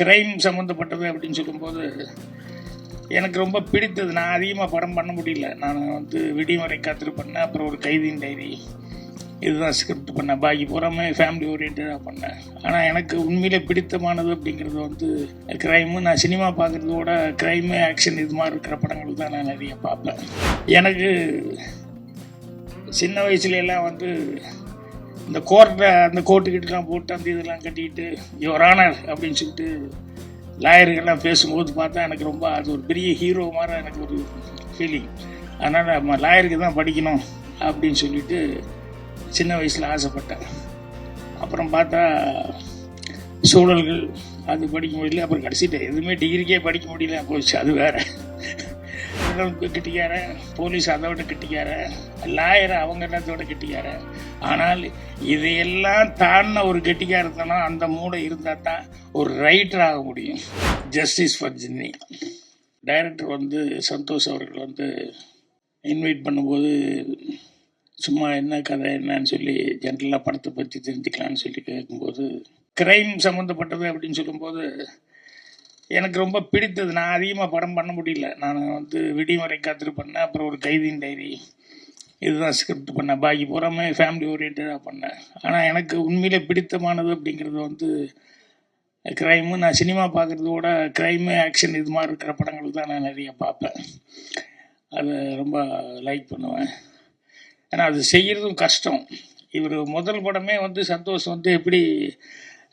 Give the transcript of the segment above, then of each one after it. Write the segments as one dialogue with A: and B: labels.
A: Crime சம்மந்தப்பட்டது அப்படின்னு சொல்லும்போது எனக்கு ரொம்ப பிடித்தது. நான் அதிகமாக படம் பண்ண முடியல. நான் வந்து விடிமுறை காத்திரு பண்ணேன் அப்புறம் ஒரு கைதியின் டைரி. இதுதான் ஸ்கிரிப்ட் பண்ணேன் பாக்கி பூராமே ஃபேமிலி ஓரியன்டாக பண்ணேன் ஆனால் எனக்கு உண்மையிலே பிடித்தமானது அப்படிங்கிறது வந்து க்ரைமு நான் சினிமா பார்க்குறதோட க்ரைமு ஆக்ஷன் இது மாதிரி இருக்கிற படங்கள் தான் நான் நிறைய பார்ப்பேன். எனக்கு சின்ன வயசுலலாம் வந்து இந்த கோர்ட்டை அந்த கோட்டுக்கிட்டலாம் போட்டு அந்த இதெல்லாம் கட்டிக்கிட்டு யுவர் ஆனர் அப்படின்னு சொல்லிட்டு லாயர்கள்லாம் பேசும்போது பார்த்தா எனக்கு ரொம்ப அது ஒரு பெரிய ஹீரோ மாதிரி எனக்கு ஒரு ஃபீலிங் அதனால் நம்ம லாயருக்கு தான் படிக்கணும் அப்படின்னு சொல்லிட்டு சின்ன வயசில் ஆசைப்பட்டேன். அப்புறம் பார்த்தா சூழல்கள் அது படிக்க முடியல. அப்புறம் கடைசிட்டு எதுவுமே டிகிரிக்கே படிக்க முடியல. போச்சு அது வேறு. கிட்டிக்கார போலீஸ் அதை விட கிட்டிக்கார லாயர் அவங்க என்னத்தோட கிட்டிக்கார? ஆனால் இதையெல்லாம் தாண்டின ஒரு கெட்டிக்காரத்தனம் அந்த மூளை இருந்தால் தான் ஒரு ரைட்டர் ஆக முடியும். ஜஸ்டிஸ் ஃபார் ஜின்னி டைரக்டர் வந்து சந்தோஷ் அவர்கள் வந்து இன்வைட் பண்ணும்போது சும்மா என்ன கதை என்னன்னு சொல்லி ஜென்ரலாக படத்தை பற்றி தெரிஞ்சுக்கலான்னு சொல்லி கேட்கும்போது கிரைம் சம்மந்தப்பட்டது அப்படின்னு சொல்லும்போது எனக்கு ரொம்ப பிடித்தது. நான் அதிகமாக படம் பண்ண முடியல. நான் வந்து விடிமுறை காத்திரு பண்ணேன். அப்புறம் ஒரு கைதியின் டைரி. இதுதான் ஸ்கிரிப்ட் பண்ணேன். பாக்கி பூராமே ஃபேமிலி ஓரியன்டாக பண்ணேன். ஆனால் எனக்கு உண்மையிலே பிடித்தமானது அப்படிங்கிறது வந்து க்ரைமு நான் சினிமா பார்க்குறதோட க்ரைமு ஆக்ஷன் இது மாதிரி இருக்கிற படங்கள் தான் நான் நிறைய பார்ப்பேன். அதை ரொம்ப லைக் பண்ணுவேன். ஏன்னா அது செய்கிறதும் கஷ்டம். இவர் முதல் படமே வந்து சந்தோஷ் வந்து எப்படி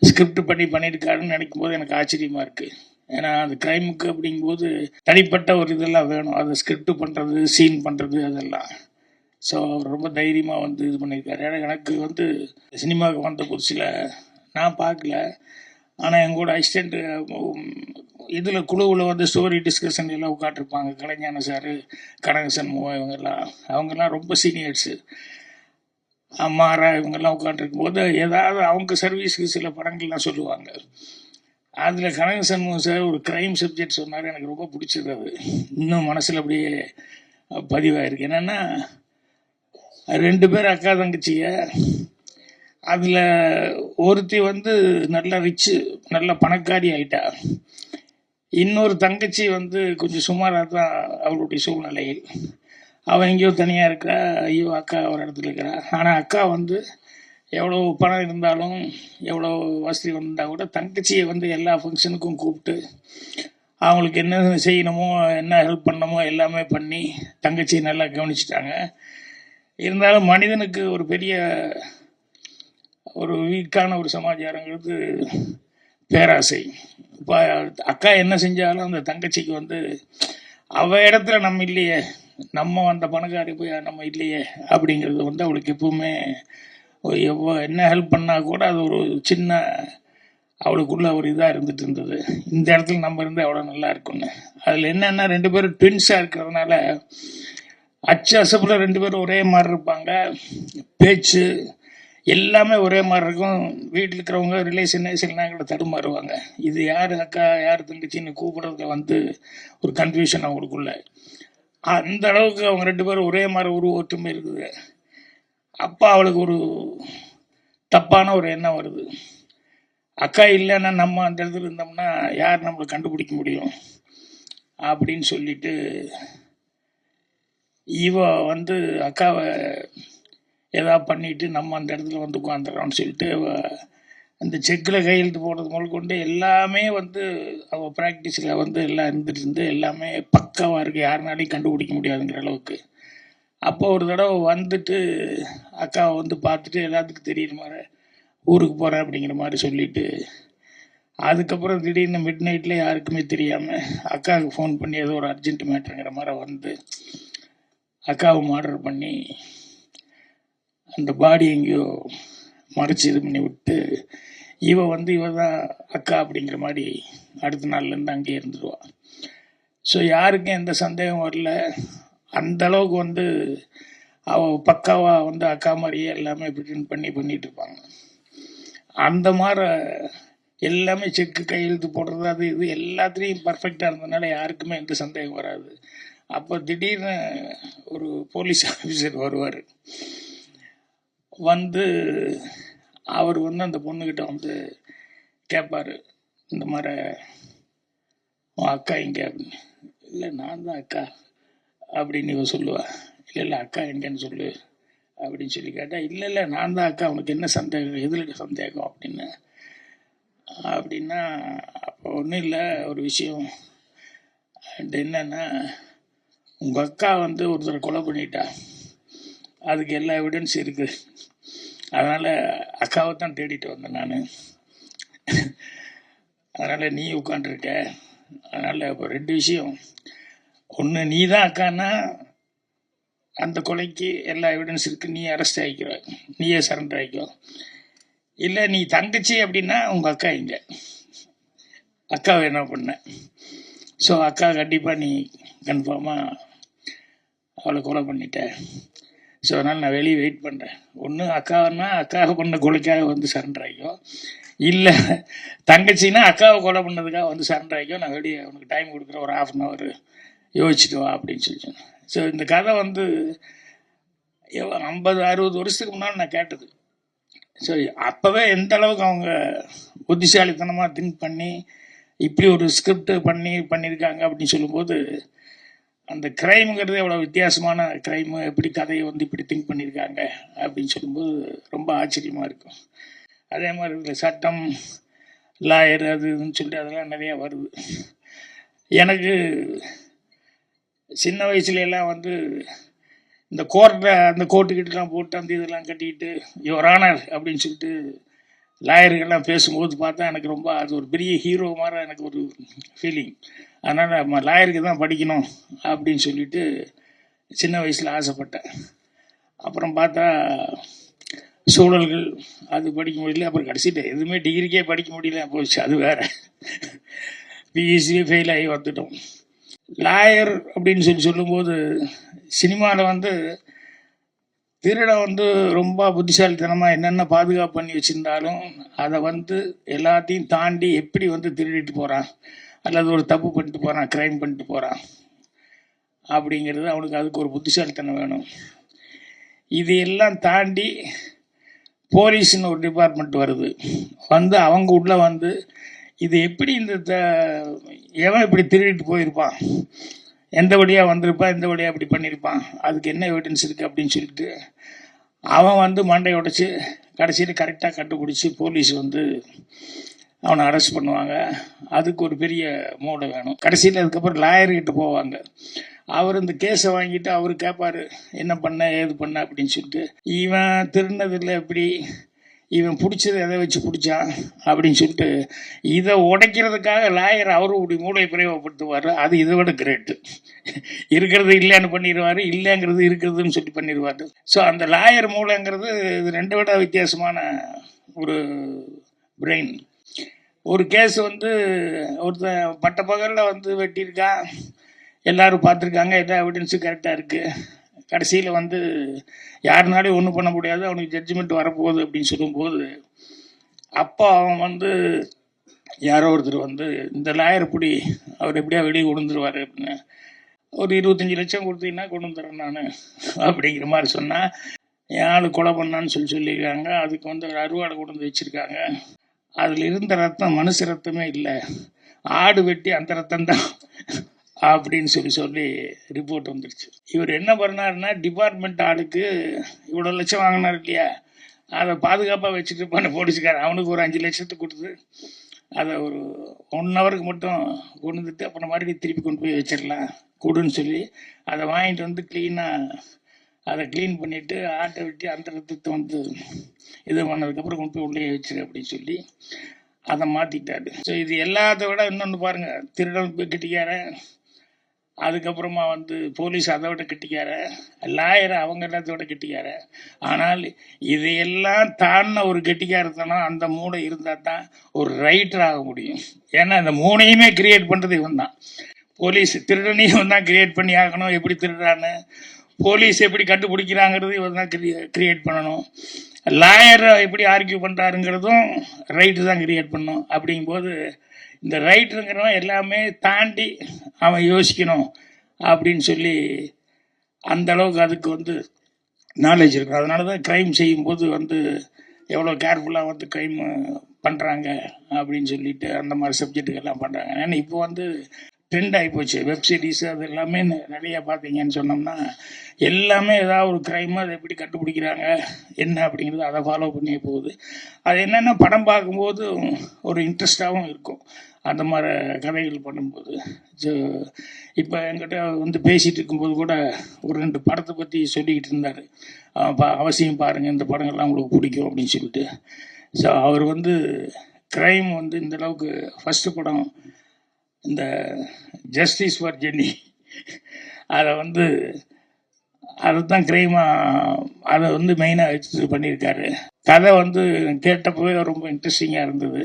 A: ஸ்கிரிப்ட் பண்ணி பண்ணியிருக்காருன்னு நினைக்கும் போது எனக்கு ஆச்சரியமாக இருக்குது ஏன்னா அது க்ரைமுக்கு அப்படிங்கும்போது தனிப்பட்ட ஒரு இதெல்லாம் வேணும். அதை ஸ்கிரிப்ட் பண்ணுறது சீன் பண்ணுறது அதெல்லாம். ஸோ அவர் ரொம்ப தைரியமாக வந்து இது பண்ணியிருக்காரு. ஏன்னா எனக்கு வந்து சினிமாவுக்கு வந்த புதுசில் நான் பார்க்கல. ஆனால் எங்கூட அசிஸ்டண்ட்டு இதில் குழுவில் வந்து ஸ்டோரி டிஸ்கஷன் எல்லாம் உட்காந்துருப்பாங்க கலைஞான சார் கனகசன் மூவா இவங்கெல்லாம். அவங்கெல்லாம் ரொம்ப சீனியர்ஸு அம்மாரா இவங்கெல்லாம் உட்காந்துருக்கும் போது ஏதாவது அவங்க சர்வீஸுக்கு சில படங்கள்லாம் சொல்லுவாங்க. அதில் கனக சண்முகம் சார் ஒரு க்ரைம் சப்ஜெக்ட் சொன்னார். எனக்கு ரொம்ப பிடிச்சது அது. இன்னும் மனசில் அப்படியே பதிவாயிருக்கு. என்னென்னா ரெண்டு பேர் அக்கா தங்கச்சிய அதில் ஒருத்தி வந்து நல்ல ரிச்சு நல்ல பணக்காரி ஆயிட்டா. இன்னொரு தங்கச்சி வந்து கொஞ்சம் சுமாராக தான் அவளுடைய சூழ்நிலையில். அவள் எங்கேயோ தனியாக இருக்கா. ஐயோ அக்கா ஒரு இடத்துல இருக்கிறா ஆனால் அக்கா வந்து எவ்வளோ பணம் இருந்தாலும் எவ்வளோ வசதி வந்தால் கூட தங்கச்சியை வந்து எல்லா ஃபங்க்ஷனுக்கும் கூப்பிட்டு அவங்களுக்கு என்ன செய்யணுமோ என்ன ஹெல்ப் பண்ணணுமோ எல்லாமே பண்ணி தங்கச்சியை நல்லா கவனிச்சிட்டாங்க. இருந்தாலும் மனிதனுக்கு ஒரு பெரிய ஒரு வீக்கான ஒரு சமாச்சாரங்கிறது பேராசை. இப்போ அக்கா என்ன செஞ்சாலும் அந்த தங்கச்சிக்கு வந்து அவ இடத்துல நம்ம இல்லையே நம்ம அந்த பணக்காரி போய் நம்ம இல்லையே அப்படிங்கிறது வந்து அவளுக்கு எப்பவுமே எவ்வளோ என்ன ஹெல்ப் பண்ணால் கூட அது ஒரு சின்ன அவளுக்குள்ள ஒரு இதாக இருந்துட்டு இருந்தது. இந்த இடத்துல நம்ம இருந்தால் எவ்வளோ நல்லா இருக்கும்னு. அதில் என்னென்னா ரெண்டு பேரும் ட்வின்ஸாக இருக்கிறதுனால அச்சு அசப்பில் ரெண்டு பேரும் ஒரே மாதிரி இருப்பாங்க. பேச்சு எல்லாமே ஒரே மாதிரி இருக்கும். வீட்டில் இருக்கிறவங்க ரிலேஷன் ரிலேஷன்லாம் கூட தடுமாறுவாங்க. இது யார் அக்கா யார் தங்கச்சின்னு கூப்பிடுறதுல வந்து ஒரு கன்ஃபியூஷன் அவங்களுக்குள்ள. அந்த அளவுக்கு அவங்க ரெண்டு பேரும் ஒரே மாதிரி உருவ ஒற்றுமை இருக்குது. அப்போ அவளுக்கு ஒரு தப்பான ஒரு எண்ணம் வருது. அக்கா இல்லைன்னா நம்ம அந்த இடத்துல இருந்தோம்னா யார் நம்மளை கண்டுபிடிக்க முடியும்? அப்படின்னு சொல்லிட்டு இவ வந்து அக்காவை ஏதாவது பண்ணிட்டு நம்ம அந்த இடத்துல வந்து உட்காந்துறோம்னு சொல்லிட்டு அந்த செக்கில் கையெழுத்து போடுறது முதல் கொண்டு எல்லாமே வந்து அவள் ப்ராக்டிஸில் வந்து எல்லாம் இருந்துட்டு இருந்து எல்லாமே பக்காவாக இருக்குது யாருனாலையும் கண்டுபிடிக்க முடியாதுங்கிற அளவுக்கு. அப்போ ஒரு தடவை வந்துட்டு அக்காவை வந்து பார்த்துட்டு எல்லாத்துக்கும் தெரியுற மாதிரி ஊருக்கு போகிறேன் அப்படிங்கிற மாதிரி சொல்லிவிட்டு அதுக்கப்புறம் திடீர்னு மிட் நைட்டில் யாருக்குமே தெரியாமல் அக்காவுக்கு ஃபோன் பண்ணி ஏதோ ஒரு அர்ஜென்ட் மேட்ருங்கிற மாதிரி வந்து அக்காவை ஆர்டர் பண்ணி அந்த பாடி எங்கேயோ மறைச்சி இது பண்ணி விட்டு இவ வந்து இவ தான் அக்கா அப்படிங்கிற மாதிரி அடுத்த நாள்லேருந்து அங்கேயே இருந்துடுவா ஸோ யாருக்கும் எந்த சந்தேகம் வரல. அந்த அளவுக்கு வந்து அவள் பக்காவாக வந்து அக்கா மாதிரியே எல்லாமே ப்ரிட்டன் பண்ணி பண்ணிட்டு இருப்பாங்க. அந்த மாதிரி எல்லாமே செக்கு கையெழுத்து போடுறது அது இது எல்லாத்துலேயும் பர்ஃபெக்டாக இருந்ததுனால யாருக்குமே எந்த சந்தேகம் வராது. அப்போ திடீர்னு ஒரு போலீஸ் ஆஃபீஸர் வருவார். வந்து அவர் வந்து அந்த பொண்ணுக்கிட்ட வந்து கேட்பார் இந்த மாதிரி உன் அக்கா எங்கே அப்படின்னு இல்லை நான் தான் அக்கா. அப்படின்னு இவ சொல்லுவா. இல்லை இல்லை அக்கா எங்கன்னு சொல்லு அப்படின்னு சொல்லி கேட்டால் இல்லை இல்லை நான் தான் அக்கா உனக்கு என்ன சந்தேகம் எதில் சந்தேகம்? அப்படின்னு. அப்படின்னா அப்போ ஒன்றும் இல்லை ஒரு விஷயம். அப்படி என்னன்னா உங்கள் அக்கா வந்து ஒருத்தரை கொலை பண்ணிட்டா. அதுக்கு எல்லா எவிடன்ஸ் இருக்குது அதனால் அக்காவை தான் தேடிட்டு வந்தேன் நான். அதனால் நீ உட்காண்டிருக்க அதனால் இப்போ ரெண்டு விஷயம். ஒன்று நீ தான் அக்கான்னா அந்த கொலைக்கு எல்லா எவிடன்ஸ் இருக்குது நீ அரெஸ்ட் ஆகிக்கிற நீயே சரண்டர் ஆகிக்கோ இல்லை நீ தங்கச்சி அப்படின்னா உங்கள் அக்கா இங்கே. அக்காவை என்ன பண்ண. ஸோ அக்கா கண்டிப்பாக நீ கன்ஃபார்மாக அவளை கொலை பண்ணிட்ட. ஸோ அதனால் நான் வெளியே வெயிட் பண்ணுறேன் ஒன்று அக்காவுன்னா அக்காவை பண்ண கொலைக்காக வந்து சரண்டர் ஆகிக்கோ இல்லை தங்கச்சின்னா அக்காவை கொலை பண்ணதுக்காக வந்து சரண்டர் ஆகிக்கோ நான் வெளியே உனக்கு டைம் கொடுக்குறேன் ஒரு ஹாஃப் அன் ஹவர் யோசிச்சுட்டு வா அப்படின்னு சொல்லி சொன்னேன் ஸோ இந்த கதை வந்து எவ்வளோ ஐம்பது அறுபது வருஷத்துக்கு முன்னால் நான் கேட்டது. சரி அப்போவே எந்த அளவுக்கு அவங்க புத்திசாலித்தனமாக திங்க் பண்ணி இப்படி ஒரு ஸ்கிரிப்ட் பண்ணி பண்ணியிருக்காங்க அப்படின்னு சொல்லும்போது அந்த க்ரைமுங்கிறது எவ்வளோ வித்தியாசமான க்ரைமு எப்படி கதையை வந்து இப்படி திங்க் பண்ணியிருக்காங்க அப்படின்னு சொல்லும்போது ரொம்ப ஆச்சரியமாக இருக்கும். அதே மாதிரி இந்த சட்டம் லாயர் அது இதுன்னு சொல்லிட்டு அதெல்லாம் நிறையா வருது. எனக்கு சின்ன வயசுல எல்லாம் வந்து இந்த கோர்ட்டை அந்த கோர்ட்டுக்கிட்டலாம் போட்டு அந்த இதெல்லாம் கட்டிக்கிட்டு யுவர் ஆனர் அப்படின்னு சொல்லிட்டு லாயர்கள்லாம் பேசும்போது பார்த்தா எனக்கு ரொம்ப அது ஒரு பெரிய ஹீரோ மாதிரி எனக்கு ஒரு ஃபீலிங் அதனால் நம்ம லாயருக்கு தான் படிக்கணும் அப்படின்னு சொல்லிட்டு சின்ன வயசில் ஆசைப்பட்டேன். அப்புறம் பார்த்தா சூழல்கள் அது படிக்க முடியல. அப்புறம் கடைசிட்டு எதுவுமே டிகிரிக்கே படிக்க முடியல. போச்சு அது வேற. பிஎஸ்சியே ஃபெயில் ஆகி வந்துட்டோம். லாயர் அப்படின்னு சொல்லி சொல்லும்போது சினிமாவில் வந்து திருடன் வந்து ரொம்ப புத்திசாலித்தனமாக என்னென்ன பாதுகாப்பு பண்ணி வச்சுருந்தாலும் அதை வந்து எல்லாத்தையும் தாண்டி எப்படி வந்து திருடிட்டு போகிறான் அல்லது ஒரு தப்பு பண்ணிட்டு போகிறான் க்ரைம் பண்ணிட்டு போகிறான் அப்படிங்கிறது அவனுக்கு அதுக்கு ஒரு புத்திசாலித்தனம் வேணும். இது எல்லாம் தாண்டி போலீஸ்னு ஒரு டிபார்ட்மெண்ட் வருது. வந்து அவங்க உள்ளே வந்து இது எப்படி இந்த த- எவன் இப்படி திருடிட்டு போயிருப்பான்? எந்த வழியாக வந்திருப்பான்? எந்த வழியாக இப்படி பண்ணியிருப்பான் அதுக்கு என்ன எவிடன்ஸ் இருக்குது அப்படின்னு சொல்லிட்டு அவன் வந்து மண்டை உடைச்சி கடைசியில் கரெக்டாக கண்டுபிடிச்சி போலீஸ் வந்து அவனை அரெஸ்ட் பண்ணுவாங்க. அதுக்கு ஒரு பெரிய மூடை வேணும். கடைசியில் அதுக்கப்புறம் லாயர்கிட்ட போவாங்க. அவர் இந்த கேஸை வாங்கிட்டு அவர் கேட்பாரு என்ன பண்ண ஏது பண்ண அப்படின்னு சொல்லிட்டு. இவன் திருநதில் எப்படி இவன் பிடிச்சது எதை வச்சு பிடிச்சான் அப்படின்னு சொல்லிட்டு இதை உடைக்கிறதுக்காக லாயர் அவரும் இப்படி மூளையை பிரயோகப்படுத்துவார். அது இதை விட கிரேட்டு இருக்கிறது இல்லைன்னு பண்ணிடுவார் இல்லைங்கிறது இருக்கிறதுன்னு சொல்லி பண்ணிடுவார். ஸோ அந்த லாயர் மூளைங்கிறது இது ரெண்டு விட வித்தியாசமான ஒரு பிரெயின் ஒரு கேஸ் வந்து ஒருத்தன் பட்ட பகலில் வந்து வெட்டியிருக்கான் எல்லாரும் பார்த்துருக்காங்க எல்லா எவிடன்ஸும் கரெக்டாக இருக்குது கடைசியில் வந்து யாருனாலையும் ஒன்றும் பண்ண முடியாது அவனுக்கு ஜட்ஜ்மெண்ட் வரப்போகுது அப்படின்னு சொல்லும்போது அப்போ அவன் வந்து யாரோ ஒருத்தர் வந்து இந்த லாயர் பிடி அவர் எப்படியா வெளியே கொண்டு அப்படின்னு ஒரு இருபத்தஞ்சி லட்சம் கொடுத்தீங்கன்னா கொண்டு வந்துடுறேன் நான் அப்படிங்கிற மாதிரி சொன்னால் என் ஆள் கொலை பண்ணான்னு சொல்லி சொல்லியிருக்காங்க. அதுக்கு வந்து ஒரு அறுவாடை கொண்டு வந்து வச்சுருக்காங்க. அதில் இருந்த ரத்தம் மனுஷ ரத்தமே இல்லை. ஆடு வெட்டி அந்த ரத்தம் தான் அப்படின்னு சொல்லி சொல்லி ரிப்போர்ட் வந்துடுச்சு இவர் என்ன பண்ணாருன்னா டிபார்ட்மெண்ட் ஆளுக்கு இவ்வளோ லட்சம் வாங்கினார் இல்லையா? அதை பாதுகாப்பாக வச்சுட்டு பண்ண போலீஸ்காரன். அவனுக்கு ஒரு அஞ்சு லட்சத்துக்கு கொடுத்து அதை ஒரு ஒன் ஹவருக்கு மட்டும் கொண்டு வந்துட்டு அப்புறம் மறுபடியும் திருப்பி கொண்டு போய் வச்சிடலாம் கொடுன்னு சொல்லி அதை வாங்கிட்டு வந்து க்ளீனாக அதை க்ளீன் பண்ணிவிட்டு ஆட்டை வெட்டி அந்த ரத்தத்தை வந்து இது பண்ணதுக்கப்புறம் கொண்டு போய் உள்ளே வச்சிரு அப்படின்னு சொல்லி அதை மாற்றிட்டாரு ஸோ இது எல்லாத்த விட இன்னொன்று பாருங்கள் திருடன் போய் அதுக்கப்புறமா வந்து போலீஸ் அதை விட கட்டிக்கார லாயர் அவங்க எல்லாத்தோட கட்டிக்கார. ஆனால் இதையெல்லாம் தாண்டின ஒரு கெட்டிக்காரத்தனம் அந்த மூளை இருந்தால் தான் ஒரு ரைட்டர் ஆக முடியும். ஏன்னா அந்த மூணையுமே கிரியேட் பண்ணுறது இவன் தான். போலீஸ் திருடனையும் தான் கிரியேட் பண்ணி ஆகணும். எப்படி திருடுறான்னு போலீஸ் எப்படி கண்டுபிடிக்கிறாங்கிறது இவன் தான் கிரியேட் பண்ணணும். லாயர் எப்படி ஆர்கியூ பண்ணுறாருங்கிறதும் ரைட்டு தான் கிரியேட் பண்ணும். அப்படிங்கும்போது இந்த ரைட்டுங்கிறவன் எல்லாமே தாண்டி அவன் யோசிக்கணும் அப்படின்னு சொல்லி அந்த அளவுக்கு அதுக்கு வந்து நாலேஜ் இருக்கும். அதனால தான் க்ரைம் செய்யும்போது வந்து எவ்வளோ கேர்ஃபுல்லாக வந்து க்ரைம் பண்ணுறாங்க அப்படின்னு சொல்லிட்டு அந்த மாதிரி சப்ஜெக்ட்டுக்கெல்லாம் பண்ணுறாங்க ஏன்னா இப்போ வந்து ட்ரெண்ட் ஆகிப்போச்சு வெப் சீரிஸ் அது எல்லாமே நிறையா பார்த்தீங்கன்னு சொன்னோம்னா எல்லாமே ஏதாவது ஒரு க்ரைம் அதை எப்படி கண்டுபிடிக்கிறாங்க என்ன அப்படிங்கிறது அதை ஃபாலோ பண்ணியே போகுது. அது என்னென்னா படம் பார்க்கும்போது ஒரு இன்ட்ரெஸ்டாகவும் இருக்கும். அந்த மாதிரி கதைகள் பண்ணும்போது. ஸோ இப்போ என்கிட்ட வந்து பேசிகிட்டு இருக்கும்போது கூட ஒரு ரெண்டு படத்தை பற்றி சொல்லிக்கிட்டு இருந்தார். அவசியம் பாருங்கள் இந்த படங்கள்லாம் உங்களுக்கு பிடிக்கும் அப்படின்னு சொல்லிட்டு. ஸோ அவர் வந்து க்ரைம் வந்து இந்த அளவுக்கு ஃபஸ்ட்டு படம் இந்த ஜஸ்டிஸ் ஃபார் ஜென்னி அதை வந்து அதுதான் கிரைமாக அதை வந்து மெயினாக வச்சு பண்ணியிருக்காரு. கதை வந்து கேட்டப்பவே ரொம்ப இன்ட்ரெஸ்டிங்காக இருந்தது.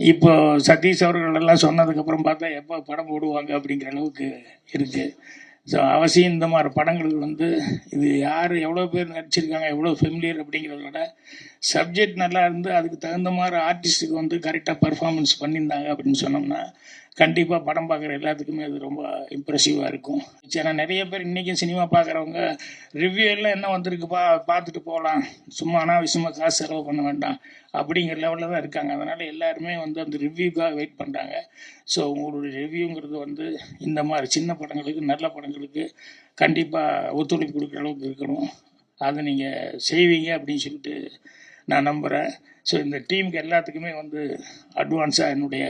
A: இப்போ சதீஷ் அவர்கள் எல்லாம் சொன்னதுக்கப்புறம் பார்த்தா எப்போ படம் போடுவாங்க அப்படிங்கிற அளவுக்கு இருக்குது ஸோ அவசியம் இந்த மாதிரி படங்களுக்கு வந்து இது யார் எவ்வளோ பேர் நடிச்சிருக்காங்க எவ்வளோ ஃபெமிலியர் அப்படிங்கிறத விட சப்ஜெக்ட் நல்லா இருந்து அதுக்கு தகுந்த மாதிரி ஆர்டிஸ்ட்டுக்கு வந்து கரெக்டாக பர்ஃபார்மன்ஸ் பண்ணியிருந்தாங்க அப்படின்னு சொன்னோம்னா கண்டிப்பாக படம் பார்க்குற எல்லாத்துக்குமே அது ரொம்ப இம்ப்ரெசிவாக இருக்கும். ஏன்னா நிறைய பேர் இன்றைக்கும் சினிமா பார்க்குறவங்க ரிவ்யூ எல்லாம் என்ன வந்திருக்குப்பா பார்த்துட்டு போகலாம் சும்மா அனாவசியமாக காசு செலவு பண்ண வேண்டாம் அப்படிங்கிற லெவலில் தான் இருக்காங்க. அதனால் எல்லாருமே வந்து அந்த ரிவ்யூக்காக வெயிட் பண்ணுறாங்க ஸோ உங்களுடைய ரிவ்யூங்கிறது வந்து இந்த மாதிரி சின்ன படங்களுக்கு நல்ல படங்களுக்கு கண்டிப்பாக ஒத்துழைப்பு கொடுக்குற அளவுக்கு இருக்கணும். அதை நீங்கள் செய்வீங்க அப்படின்னு சொல்லிட்டு நான் நம்புகிறேன் ஸோ இந்த டீமுக்கு எல்லாத்துக்குமே வந்து அட்வான்ஸாக என்னுடைய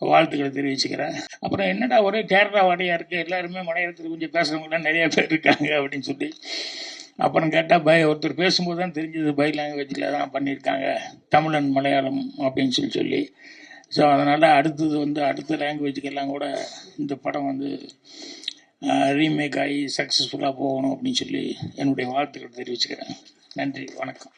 A: வாழ்த்துக்களை தெரிவிச்சுக்கிறேன். அப்புறம் என்னடா ஒரே கேரளா வாடையாக இருக்குது எல்லாருமே மலையாளத்தில் கொஞ்சம் பேசுகிறவங்களாம் நிறைய பேர் இருக்காங்க அப்படின்னு சொல்லி. அப்புறம் கேட்டால் பை ஒருத்தர் பேசும்போது தான் தெரிஞ்சது பை லாங்குவேஜில் தான் பண்ணியிருக்காங்க. தமிழன் மலையாளம் அப்படின்னு சொல்லி சொல்லி. ஸோ அதனால் அடுத்தது வந்து அடுத்த லாங்குவேஜுக்கெல்லாம் கூட இந்த படம் வந்து ரீமேக் ஆகி சக்ஸஸ்ஃபுல்லாக போகணும் அப்படின்னு சொல்லி என்னுடைய வாழ்த்துக்களை தெரிவிச்சுக்கிறேன். நன்றி வணக்கம்.